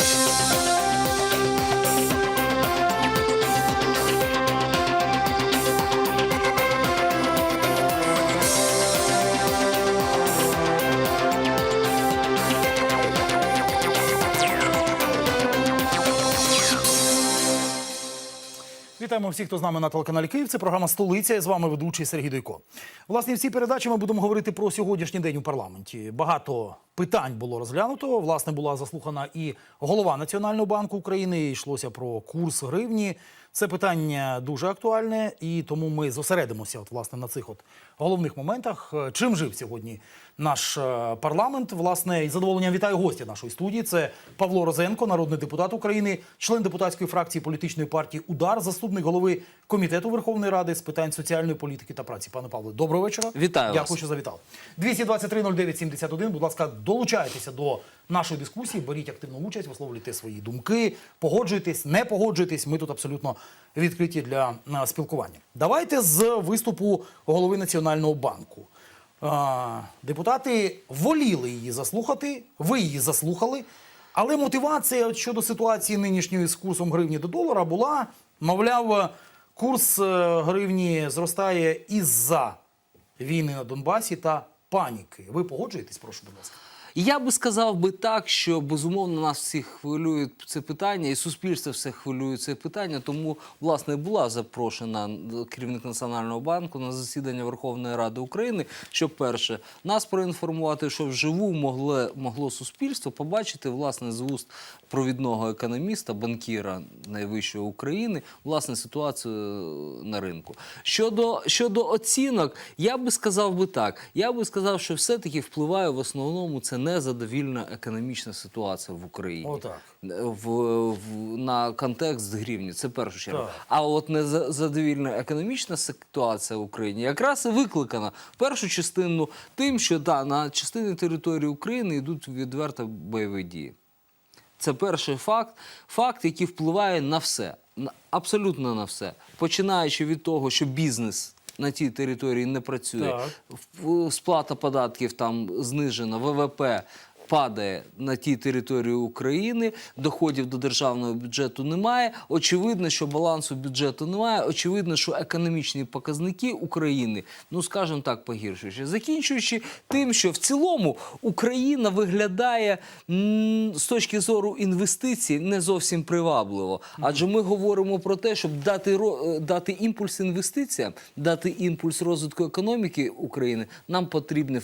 Música Вітаємо всіх, хто з нами на телеканалі Київ. Це програма Столиця. І з вами ведучий Сергій Дойко. Власне, в цій передачі ми будемо говорити про сьогоднішній день у парламенті. Багато питань було розглянуто. Власне, була заслухана і голова Національного банку України. Йшлося про курс гривні. Це питання дуже актуальне, і тому ми зосередимося от, власне, на цих от головних моментах. Чим жив сьогодні наш е, парламент? Власне, із задоволенням вітаю гостя нашої студії. Це Павло Розенко, народний депутат України, член депутатської фракції політичної партії Удар, заступник голови комітету Верховної Ради з питань соціальної політики та праці. Пане Павло, доброго вечора. Вітаю Дякую, вас. що завітав. 223 09 71. Будь ласка, долучайтеся до нашої дискусії, беріть активну участь, висловлюйте свої думки, погоджуйтесь, не погоджуйтесь. Ми тут абсолютно відкриті для е, спілкування. Давайте з виступу голови Національного банку. А, Депутати воліли її заслухати, ви її заслухали. Але мотивація щодо ситуації нинішньої з курсом гривні до долара була, мовляв, курс е, гривні зростає із-за війни на Донбасі та паніки. Ви погоджуєтесь, прошу, будь ласка. Я би сказав би так, що безумовно нас всіх хвилює це питання, і суспільство все хвилює це питання. Тому власне була запрошена керівник національного банку на засідання Верховної Ради України, щоб перше нас проінформувати, що вживу могло, могло суспільство побачити власне з вуст провідного економіста, банкіра найвищої України, власне ситуацію на ринку. Щодо щодо оцінок, я би сказав би так. Я би сказав, що все-таки впливає в основному це незадовільна економічна ситуація в Україні. Отак. В, в, на контекст гривні, це перша черга. Так. А от незадовільна економічна ситуація в Україні якраз і викликана першу частину тим, що да, на частині території України йдуть відверто бойові дії. Це перший факт, факт, який впливає на все, абсолютно на все. Починаючи від того, що бізнес на тій території не працює, Так. сплата податків там знижена, ВВП падає на тій території України, доходів до державного бюджету немає. Очевидно, що балансу бюджету немає. Очевидно, що економічні показники України, ну скажімо так, погіршуючи. Закінчуючи тим, що в цілому Україна виглядає з точки зору інвестицій не зовсім привабливо. Адже ми говоримо про те, щоб дати е, дати імпульс інвестиціям, дати імпульс розвитку економіки України, нам потрібна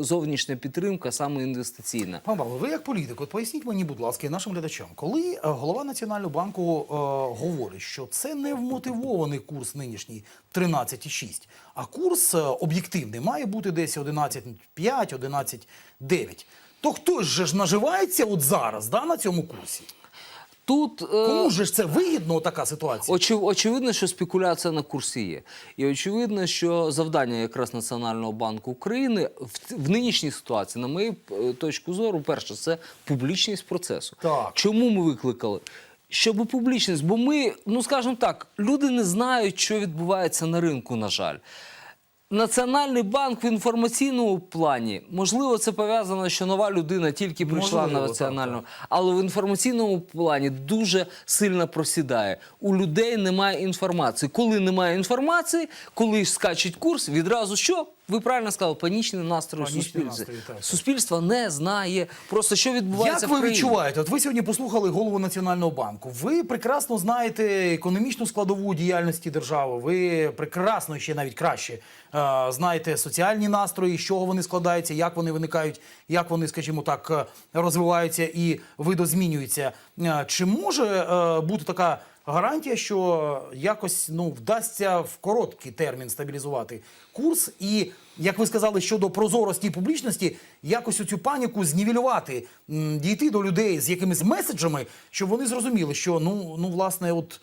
зовнішня підтримка, саме інвестиційна. Пан Павло, ви як політик, от поясніть мені, будь ласка, і нашим глядачам, коли е, голова Національного банку е, говорить, що це не вмотивований курс нинішній 13,6, а курс е, об'єктивний має бути десь 11,5, 11,9, то хтось же ж наживається от зараз да, на цьому курсі? Тут е, Кому ж це вигідно така ситуація? Очев- очевидно, що спекуляція на курсі є. І очевидно, що завдання якраз Національного банку України в, в нинішній ситуації, на мою е, точку зору, перше, це публічність процесу. Так. Чому ми викликали? Щоб публічність, бо ми, ну скажімо так, люди не знають, що відбувається на ринку, на жаль. Національний банк в інформаційному плані, можливо, це пов'язано, що нова людина тільки прийшла Можливо, на національну, але в інформаційному плані дуже сильно просідає. У людей немає інформації. Коли немає інформації, коли скачуть курс, відразу що? Ви правильно сказали, панічний настрій суспільства. Суспільство не знає просто, що відбувається Як в ви відчуваєте? От ви сьогодні послухали голову Національного банку. Ви прекрасно знаєте економічну складову діяльності держави. Ви прекрасно ще навіть краще е, знаєте соціальні настрої, з чого вони складаються, як вони виникають, як вони, скажімо так, е, розвиваються і видозмінюються. Е, Чи може бути така гарантія, що якось ну вдасться в короткий термін стабілізувати курс, і як ви сказали, щодо прозорості і публічності, якось оцю паніку знівелювати, дійти до людей з якимись меседжами, щоб вони зрозуміли, що ну, ну власне, от.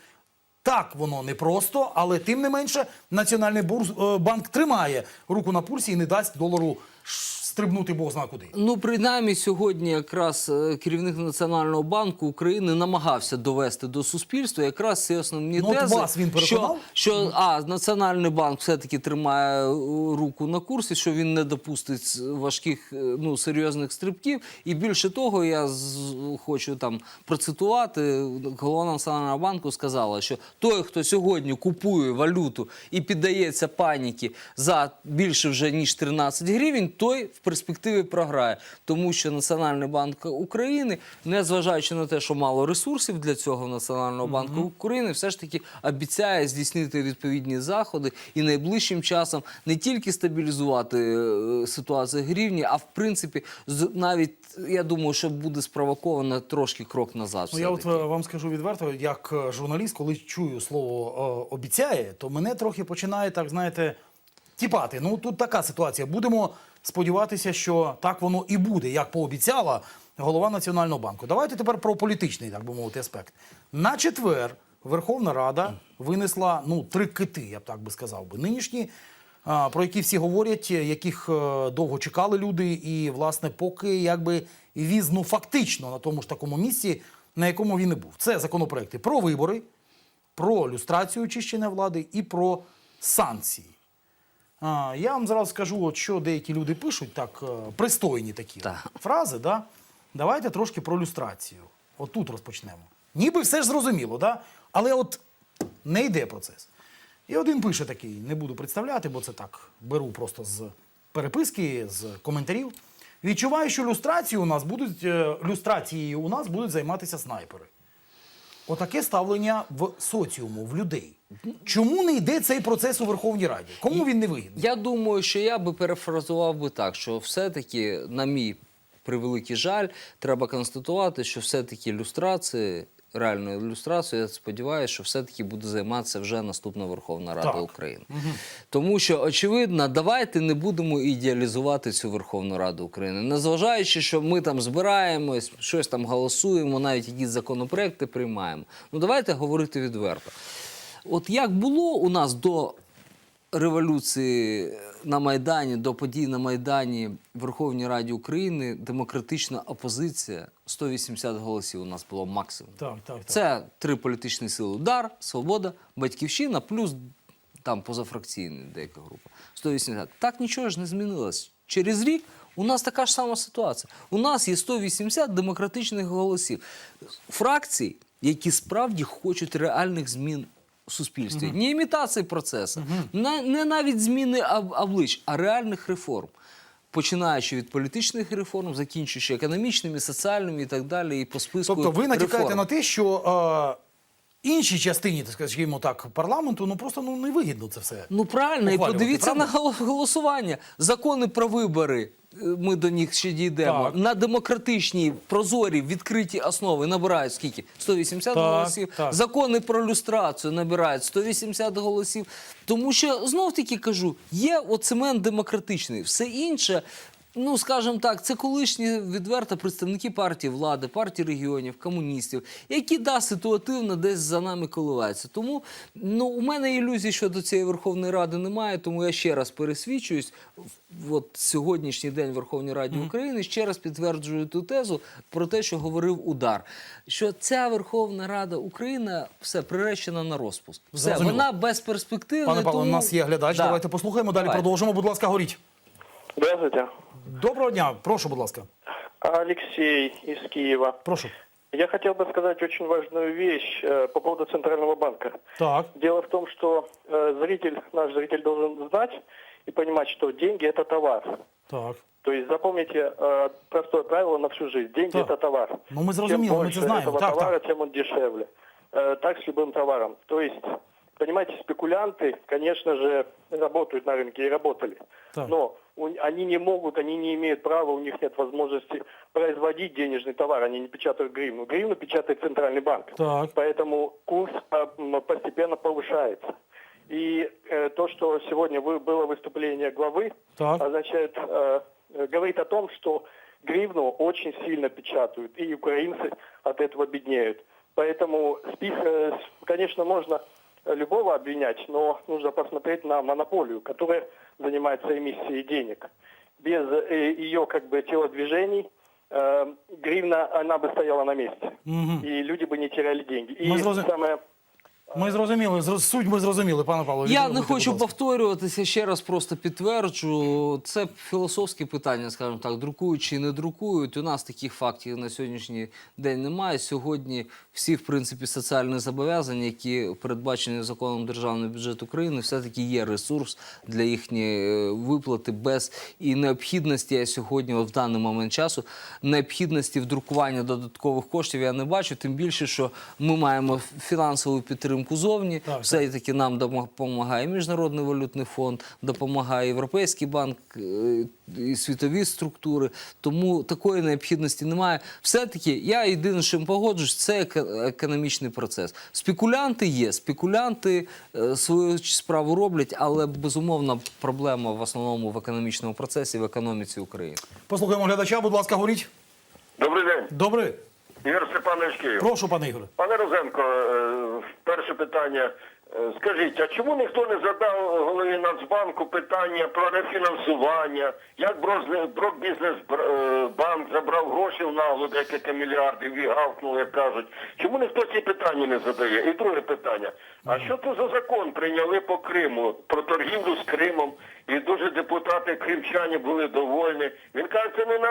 Так, воно непросто, але тим не менше Національний е, банк тримає руку на пульсі і не дасть долару стрибнути Бог зна куди. Ну, принаймні, сьогодні якраз е, керівник Національного банку України намагався довести до суспільства якраз ці основні Ну, тези, вас він що, переконав? що а, Національний банк все-таки тримає е, руку на курсі, що він не допустить важких, е, ну, серйозних стрибків. І більше того, я з- хочу там процитувати, голова Національного банку сказала, що той, хто сьогодні купує валюту і піддається паніки за більше вже ніж 13 гривень, той в перспективі програє. Тому що Національний банк України, незважаючи на те, що мало ресурсів для цього Національного банку України, все ж таки обіцяє здійснити відповідні заходи і найближчим часом не тільки стабілізувати е, ситуацію гривні, а в принципі навіть я думаю, що буде спровоковано трошки крок назад. Ну, я от е, вам скажу відверто, як е, журналіст, коли чую слово обіцяє, то мене трохи починає так, знаєте, тіпати. Ну тут така ситуація. Будемо сподіватися, що так воно і буде, як пообіцяла голова Національного банку. Давайте тепер про політичний, так би мовити, аспект. На четвер Верховна Рада винесла ну три кити, я б так би сказав би. Нинішні. Про які всі говорять, яких е, довго чекали люди, і власне поки якби віз ну фактично на тому ж такому місці, на якому він і був. Це законопроекти про вибори, про люстрацію очищення влади і про санкції. Я вам зараз скажу, от що деякі люди пишуть, так, е, пристойні такі Так. фрази. Да? Давайте трошки про люстрацію. От тут розпочнемо. Ніби все ж зрозуміло, да? але от не йде процес. І один пише такий, не буду представляти, бо це так беру просто з переписки, з коментарів. Відчуваю, що люстрацію у нас будуть, е, люстрацією у нас будуть займатися снайпери. Отаке ставлення в соціуму, в людей. Чому не йде цей процес у Верховній Раді? Кому він не вигідний? Я думаю, що я би перефразував би так, що все-таки, на мій превеликий жаль, треба констатувати, що все-таки люстрації, реальною ілюстрацією, я сподіваюся, що все-таки буде займатися вже наступна Верховна Рада Так. України. Тому що, очевидно, давайте не будемо ідеалізувати цю Верховну Раду України. Незважаючи, що ми там збираємось, щось там голосуємо, навіть якісь законопроекти приймаємо. Ну давайте говорити відверто. От як було у нас до революції на Майдані, до подій на Майдані в Верховній Раді України, демократична опозиція 180 голосів у нас було максимум. Так, так, так. Це три політичні сили: Удар, Свобода, Батьківщина, плюс там позафракційна деяка група. 180. Так нічого ж не змінилось. Через рік у нас така ж сама ситуація. У нас є 180 демократичних голосів. Фракцій, які справді хочуть реальних змін суспільстві. ні імітації процесу, не, не навіть зміни об- облич, а реальних реформ. Починаючи від політичних реформ, закінчуючи економічними, соціальними і так далі, і по списку Тобто ви натякаєте на те, що е, іншій частині, так скажімо так, парламенту, ну просто ну, не вигідно це все. Ну правильно, і подивіться правда? на гол- голосування. Закони про вибори. е, Ми до них ще дійдемо. Так. На демократичній, прозорі, відкриті основи набирають скільки? 180 Так, голосів. так. Закони про люстрацію набирають 180 голосів. Тому що знов таки кажу, є оцемент демократичний. Все інше. Ну, скажімо так, це колишні відверто представники партії влади, партії регіонів, комуністів, які да, ситуативно десь за нами коливаються. Тому ну, у мене ілюзій щодо цієї Верховної Ради немає, тому я ще раз пересвідчуюсь. От сьогоднішній день в Верховній Раді України ще раз підтверджую ту тезу про те, що говорив удар. Що ця Верховна Рада України все приречена на розпуск. Все, Зрозуміло. вона безперспективна. Пане Павло, у нас є глядач. Да. Давайте послухаємо. Далі Давайте. продовжимо. Будь ласка, говоріть. Здравствуйте. Доброго дня, прошу, будь ласка. Алексей из Киева. Прошу. Я хотел бы сказать очень важную вещь э, по поводу Центрального банка. Так. Дело в том, что э, зритель, наш зритель должен знать и понимать, что деньги это товар. Так. То есть запомните э, простое правило на всю жизнь. Деньги Так. это товар. Ну, мы Чем зрозуміли, ми больше це знаємо. этого Так, товара, так. тем он дешевле. Э, так с любым товаром. То есть, понимаете, спекулянты, конечно же, работают на рынке и работали. Так. Но они не могут, они не имеют права, у них нет возможности производить денежный товар. Они не печатают гривну. Гривну печатает Центральный банк. Так. Поэтому курс а, постепенно повышается. И э, то, что сегодня вы- было выступление главы, Так. означает, э, э, говорит о том, что гривну очень сильно печатают, и украинцы от этого беднеют. Поэтому, спих, э, конечно, можно любого обвинять, но нужно посмотреть на монополию, которая занимается эмиссией денег. без э, ее как бы телодвижений э, гривна, она бы стояла на месте. И люди бы не теряли деньги. И Мы зрозу- самое... ми зрозуміли, зро- суть ми зрозуміли, пане Павло. Я відреагуйте, не будь хочу ласка. повторюватися, ще раз просто підтверджу. Це філософське питання, скажімо так, друкують чи не друкують. У нас таких фактів на сьогоднішній день немає. Сьогодні всі, в принципі, соціальні зобов'язання, які передбачені законом державного бюджету України, все-таки є ресурс для їхньої е, виплати без і необхідності. Я сьогодні, от в даний момент часу, необхідності в друкуванні додаткових коштів я не бачу. Тим більше, що ми маємо фінансову підтримку зовні. Так, все таки нам допомагає Міжнародний валютний фонд, допомагає Європейський банк е, і світові структури. Тому такої необхідності немає. Все-таки я єдине, чим погоджуюсь, це економічний процес. Спекулянти є, спекулянти е, свою справу роблять, але безумовно проблема в основному в економічному процесі, в економіці України. Послухаємо глядача, будь ласка, говоріть. Добрий день, Добре. Ігор Степанович Київ. Прошу, пане Ігоре. Пане Розенко, е, перше питання. Е, Скажіть, а чому ніхто не задав голові Нацбанку питання про рефінансування? Як Брок Бізнес е, банк забрав гроші в нагло декілька мільярдів і гавкнули, як кажуть. Чому ніхто ці питання не задає? І друге питання. А що це за закон прийняли по Криму про торгівлю з Кримом? І дуже депутати кримчані були довольні. Він каже, це не на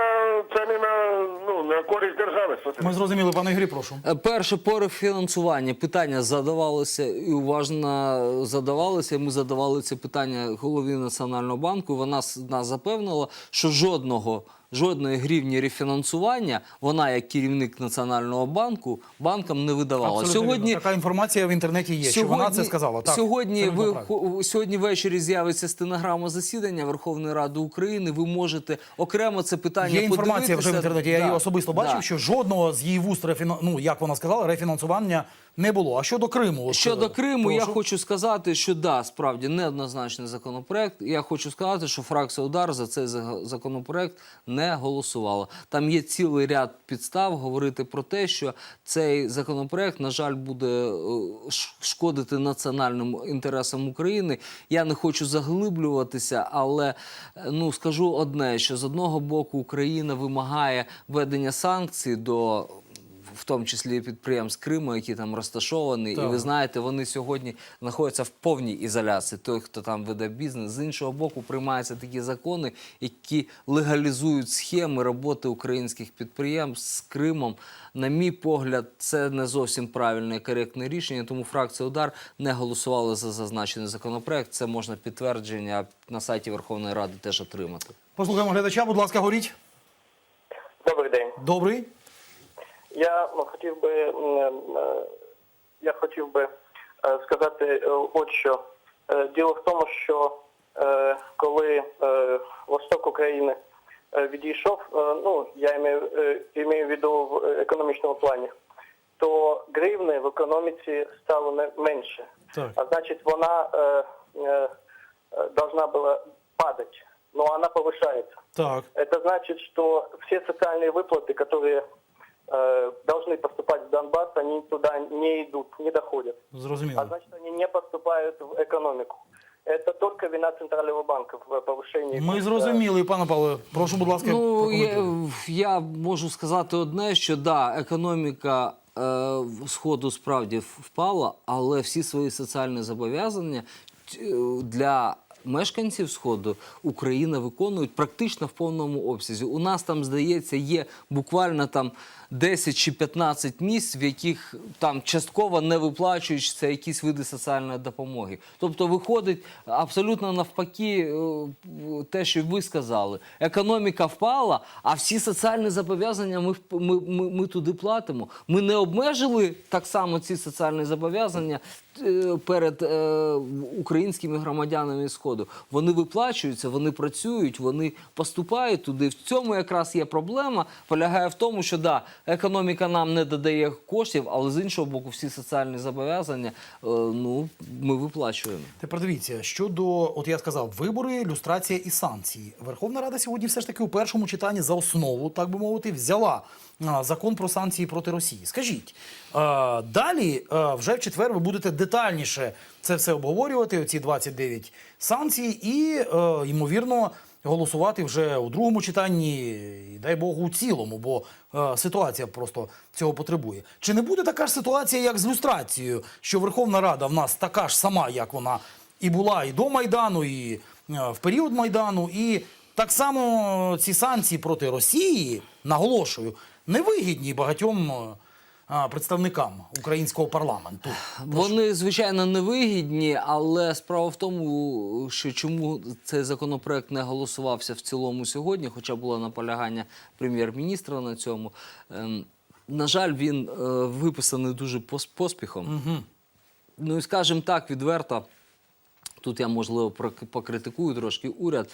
це не на ну на користь держави. Ми зрозуміли, пане Ігорі, прошу. Е, Перше по фінансування питання задавалося і уважно задавалося. Ми задавали це питання голові Національного банку. Вона с- нас запевнила, що жодного. Жодної гривні рефінансування вона, як керівник Національного банку, банкам не видавала. Абсолютно Сьогодні така інформація в інтернеті є. що вона це сказала. Так, сьогодні ви правильно. сьогодні ввечері з'явиться стенограма засідання Верховної Ради України. Ви можете окремо це питання Є інформація вже в інтернеті. Я Да, її особисто бачив, да. що жодного з її вуст рефіна... ну, як вона сказала, рефінансування не було. А щодо Криму, от, Щодо Криму, я хочу сказати, що да, справді неоднозначний законопроект. Я хочу сказати, що фракція удар за цей законопроект не голосувала. Там є цілий ряд підстав говорити про те, що цей законопроект, на жаль, буде е, шкодити національним інтересам України. Я не хочу заглиблюватися, але е, ну скажу одне: що з одного боку Україна вимагає введення санкцій до. В тому числі підприємств Криму, які там розташовані, і ви знаєте, вони сьогодні знаходяться в повній ізоляції. Той, хто там веде бізнес, з іншого боку, приймаються такі закони, які легалізують схеми роботи українських підприємств з Кримом. На мій погляд, це не зовсім правильне і коректне рішення. Тому фракція Удар не голосувала за зазначений законопроект. Це можна підтвердження на сайті Верховної Ради теж отримати. Послухаємо глядача, будь ласка, говоріть. Добрий день. Добрий. Я ну, хотів би м, е, я хотів би е, сказати е, от що. Е, Діло в тому, що е, коли е, восток України е, відійшов, е, ну я маю, е, маю в виду в економічному плані, то гривни в економіці стало не- менше. Так. А значит, вона э, э, э, должна была падать, но она повышается. Так. Это значит, что все социальные выплаты, которые э, должны поступать в Донбасс, они туда не идут, не доходят. Зрозуміло. А значит, они не поступают в экономику. Это только вина Центрального банка в повышении. Ми курса. зрозуміли, пане Павло. Прошу, будь ласка, Ну, я, прокоментуйте. я можу сказати одне, що да, економіка е, сходу справді впала, але всі свої соціальні зобов'язання е, для мешканців сходу Україна виконують практично в повному обсязі. У нас там, здається, є буквально там 10 чи 15 місць, в яких там частково не виплачуються якісь види соціальної допомоги. Тобто виходить абсолютно навпаки е, те, що ви сказали. Економіка впала, а всі соціальні зобов'язання ми, ми, ми, ми туди платимо. Ми не обмежили так само ці соціальні зобов'язання е, перед е, українськими громадянами Сходу. Вони виплачуються, вони працюють, вони поступають туди. В цьому якраз є проблема. Полягає в тому, що да, економіка нам не додає коштів, але з іншого боку, всі соціальні зобов'язання е, ну, ми виплачуємо. Тепер дивіться, щодо, от я сказав, вибори, люстрація і санкції. Верховна Рада сьогодні все ж таки у першому читанні за основу, так би мовити, взяла закон про санкції проти Росії. Скажіть, далі вже в четвер ви будете детальніше це все обговорювати, оці 29 санкцій, і, ймовірно, голосувати вже у другому читанні, і дай Бог, у цілому, бо е, ситуація просто цього потребує. Чи не буде така ж ситуація, як з люстрацією, що Верховна Рада в нас така ж сама, як вона і була і до Майдану, і е, в період Майдану, і так само ці санкції проти Росії, наголошую, невигідні багатьом е, представникам українського парламенту. Вони звичайно невигідні, але справа в тому, що чому цей законопроект не голосувався в цілому сьогодні, хоча було наполягання прем'єр-міністра на цьому. Ем, на жаль, він е, виписаний дуже пос- поспіхом. Ну і скажімо так, відверто, тут я можливо покритикую трошки уряд.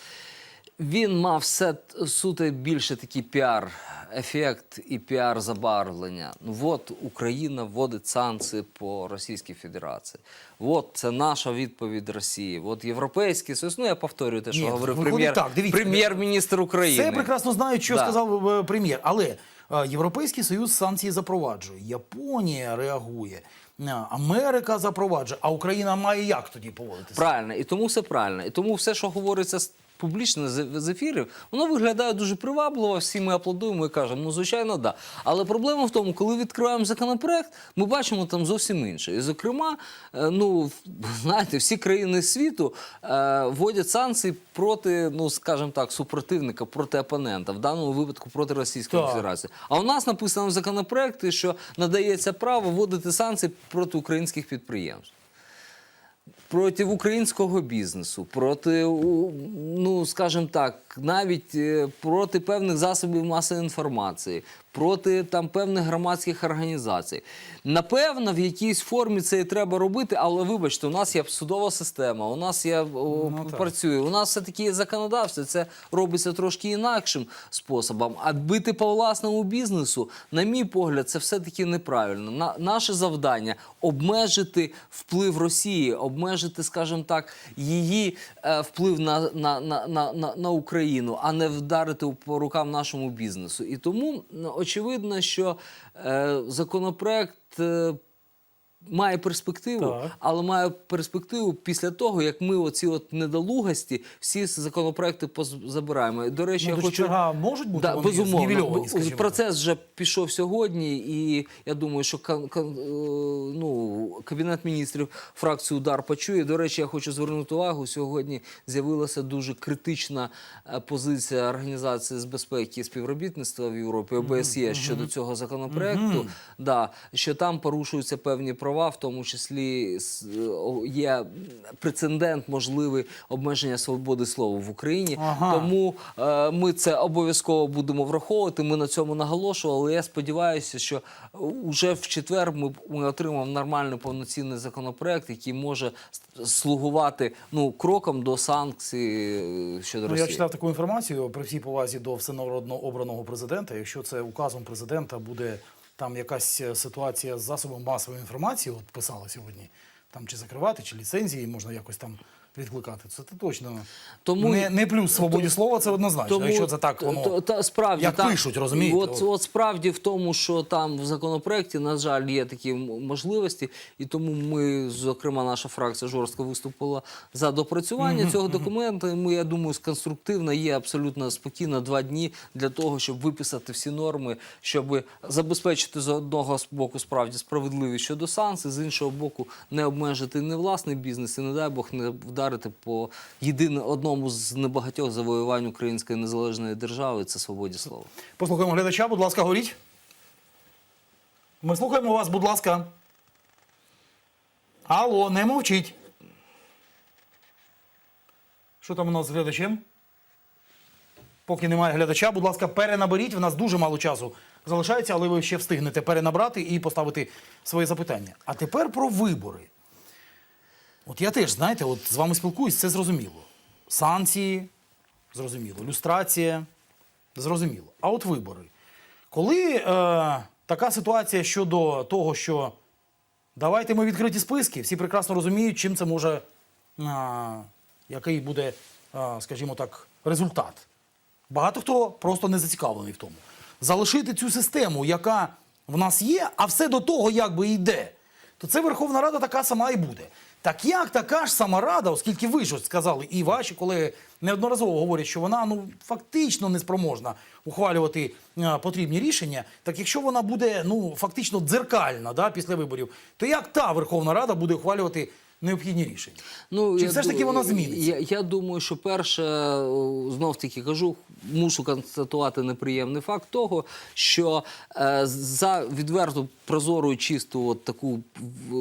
Він мав все суто більше такий піар-ефект і піар-забарвлення. Ну от Україна вводить санкції по Російській Федерації. От це наша відповідь Росії. От Європейський Союз. Ну я повторюю те, що Ні, говорив прем'єр-міністр України. Все прекрасно знають, що Да. сказав е, прем'єр. Але е, Європейський Союз санкції запроваджує, Японія реагує, е, Америка запроваджує, а Україна має як тоді поводитися? Правильно, і тому все правильно. І тому все, що говориться публічно з, ефірів, воно виглядає дуже привабливо. Всі ми аплодуємо і кажемо, ну звичайно, да. Але проблема в тому, коли відкриваємо законопроект, ми бачимо там зовсім інше. І, зокрема, е, ну знаєте, всі країни світу е, вводять санкції проти, ну скажімо так, супротивника, проти опонента, в даному випадку проти Російської Так. Федерації. А у нас написано в законопроекті, що надається право вводити санкції проти українських підприємств проти українського бізнесу, проти, ну скажімо так, навіть е, проти певних засобів масової інформації, проти там певних громадських організацій. Напевно, в якійсь формі це і треба робити, але вибачте, у нас є судова система, у нас є Ну, працює. У нас все таки є законодавство. Це робиться трошки інакшим способом. А бити по власному бізнесу, на мій погляд, це все таки неправильно. На наше завдання обмежити вплив Росії, обмежити, скажімо так, її е, вплив на, на, на, на, на, на Україну, а не вдарити по рукам нашому бізнесу. І тому ну, очевидно, що е, законопроект. Має перспективу, Так. але має перспективу після того, як ми оці от недолугості всі законопроекти забираємо. До речі, Ну, я хочу черга можуть бути Да, вони безумовно. скажімо Процес вже пішов сьогодні, і я думаю, що кан- кан- е, ну, кабінет міністрів фракцію удар почує. До речі, я хочу звернути увагу. Сьогодні з'явилася дуже критична е, позиція організації з безпеки і співробітництва в Європі ОБСЄ щодо цього законопроекту. Да, що там порушуються певні права, в тому числі є прецедент можливий обмеження свободи слова в Україні. Ага. Тому тому е, ми це обов'язково будемо враховувати. Ми на цьому наголошували. Я сподіваюся, що вже в четвер ми, ми отримаємо нормальний повноцінний законопроект, який може слугувати ну кроком до санкцій е, щодо Ну, Росії. я читав таку інформацію при всій повазі до всенародно обраного президента. Якщо це указом президента буде там якась е, ситуація з засобом масової інформації, от писали сьогодні, там чи закривати, чи ліцензії можна якось там відкликати. Це точно Тому- не, не плюс свободі слова, це однозначно. якщо це так, воно то, та, справді як там- пишуть, розумієте? От, От. от справді в тому, що там в законопроекті, на жаль, є такі можливості, і тому ми, зокрема, наша фракція жорстко виступила за допрацювання цього документу. І Ми, я думаю, конструктивно є абсолютно спокійно два дні для того, щоб виписати всі норми, щоб забезпечити з одного боку справді справедливість щодо санкцій, з іншого боку, не обмежити не власний бізнес і не дай Бог не вдарити по єдине одному з небагатьох завоювань української незалежної держави це свободі слова. Послухаємо глядача, будь ласка, говоріть. Ми слухаємо вас, будь ласка. Алло, не мовчіть. Що там у нас з глядачем? Поки немає глядача, будь ласка, перенаберіть. В нас дуже мало часу залишається, але ви ще встигнете перенабрати і поставити свої запитання. А тепер про вибори. От я теж, знаєте, от з вами спілкуюсь, це зрозуміло. Санкції, зрозуміло. Люстрація, зрозуміло. А от вибори. Коли е, така ситуація щодо того, що давайте ми відкриті списки, всі прекрасно розуміють, чим це може, е, який буде, е, скажімо так, результат. Багато хто просто не зацікавлений в тому. Залишити цю систему, яка в нас є, а все до того якби йде, то це Верховна Рада така сама і буде. Так як така ж сама рада, оскільки ви ж сказали, і ваші колеги неодноразово говорять, що вона ну фактично неспроможна ухвалювати е, потрібні рішення. Так якщо вона буде ну фактично дзеркальна да, після виборів, то як та Верховна Рада буде ухвалювати необхідні рішення? Ну, Чи я все ж таки вона зміниться? Я, я думаю, що перше, знов таки кажу, мушу констатувати неприємний факт того, що е, за відверту прозору і чисту от таку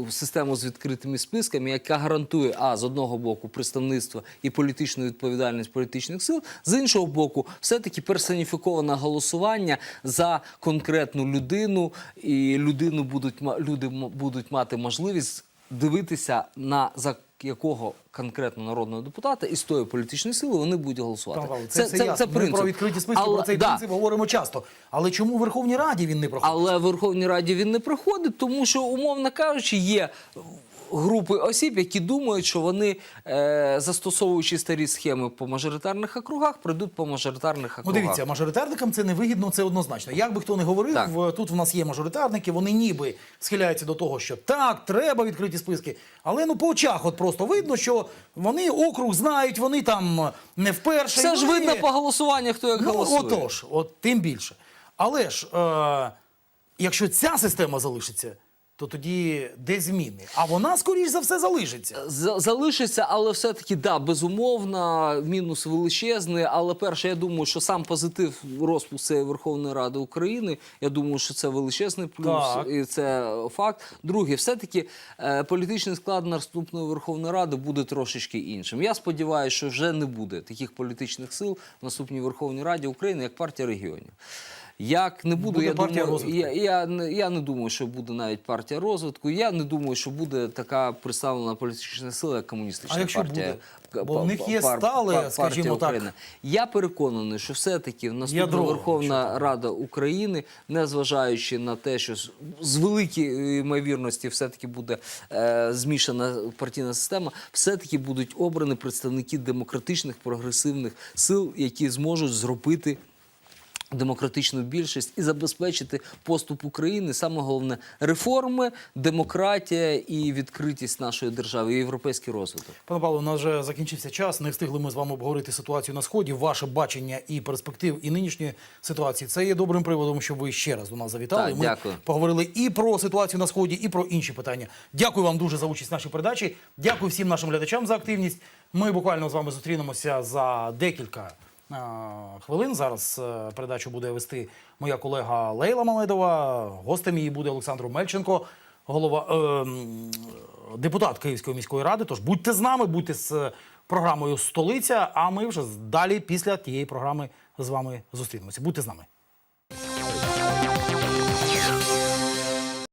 систему з відкритими списками, яка гарантує а з одного боку представництво і політичну відповідальність політичних сил, з іншого боку, все-таки персоніфіковане голосування за конкретну людину, і людину будуть люди будуть мати можливість дивитися на за якого конкретно народного депутата із тої політичної сили вони будуть голосувати. Пане це це, це, ясно. Ми принцип. про відкриті списки, Але- про цей да. принцип говоримо часто. Але чому в Верховній Раді він не проходить? Але в Верховній Раді він не проходить, тому що, умовно кажучи, є групи осіб, які думають, що вони, е, застосовуючи старі схеми по мажоритарних округах, прийдуть по мажоритарних Ну, округах. дивіться, мажоритарникам це невигідно, це однозначно. Як би хто не говорив, Так. тут в нас є мажоритарники, вони ніби схиляються до того, що так, треба відкриті списки. Але ну по очах от просто видно, що вони округ знають, вони там не вперше. Все ж вони- видно по голосуванню, хто як Ну, голосує. отож, от тим більше. Але ж, е, якщо ця система залишиться, то тоді де зміни? А вона, скоріш за все, залишиться. За- Залишиться, але все-таки да, безумовно, мінус величезний. Але перше, я думаю, що сам позитив розпуск цієї Верховної Ради України. Я думаю, що це величезний плюс, Так. і це факт. Друге, все-таки е, політичний склад наступної Верховної Ради буде трошечки іншим. Я сподіваюся, що вже не буде таких політичних сил в наступній Верховній Раді України, як партія регіонів. Як не буде, Буде я партія думаю, розвитку. я, я, я не думаю, що буде навіть партія розвитку. Я не думаю, що буде така представлена політична сила, як комуністична А якщо партія. буде? Бо в них є пар- стале, пар- скажімо так, України. Я переконаний, що все-таки наступна Ядро, Верховна так. Рада України, незважаючи на те, що з- з великої ймовірності все-таки буде е, змішана партійна система, все-таки будуть обрані представники демократичних прогресивних сил, які зможуть зробити демократичну більшість і забезпечити поступ України. Саме головне реформи, демократія і відкритість нашої держави, і європейський розвиток. Пане Павло, у нас вже закінчився час. Не встигли ми з вами обговорити ситуацію на сході. Ваше бачення і перспектив, і нинішньої ситуації. Це є добрим приводом, що ви ще раз до нас завітали. Так, ми дякую. поговорили і про ситуацію на сході, і про інші питання. Дякую вам дуже за участь в нашій передачі. Дякую всім нашим глядачам за активність. Ми буквально з вами зустрінемося за декілька. Е, Хвилин зараз е, передачу буде вести моя колега Лейла Маледова. Гостем її буде Олександр Мельченко, голова е, депутат Київської міської ради. Тож будьте з нами, будьте з е, програмою Столиця. А ми вже далі після тієї програми з вами зустрінемося. Будьте з нами.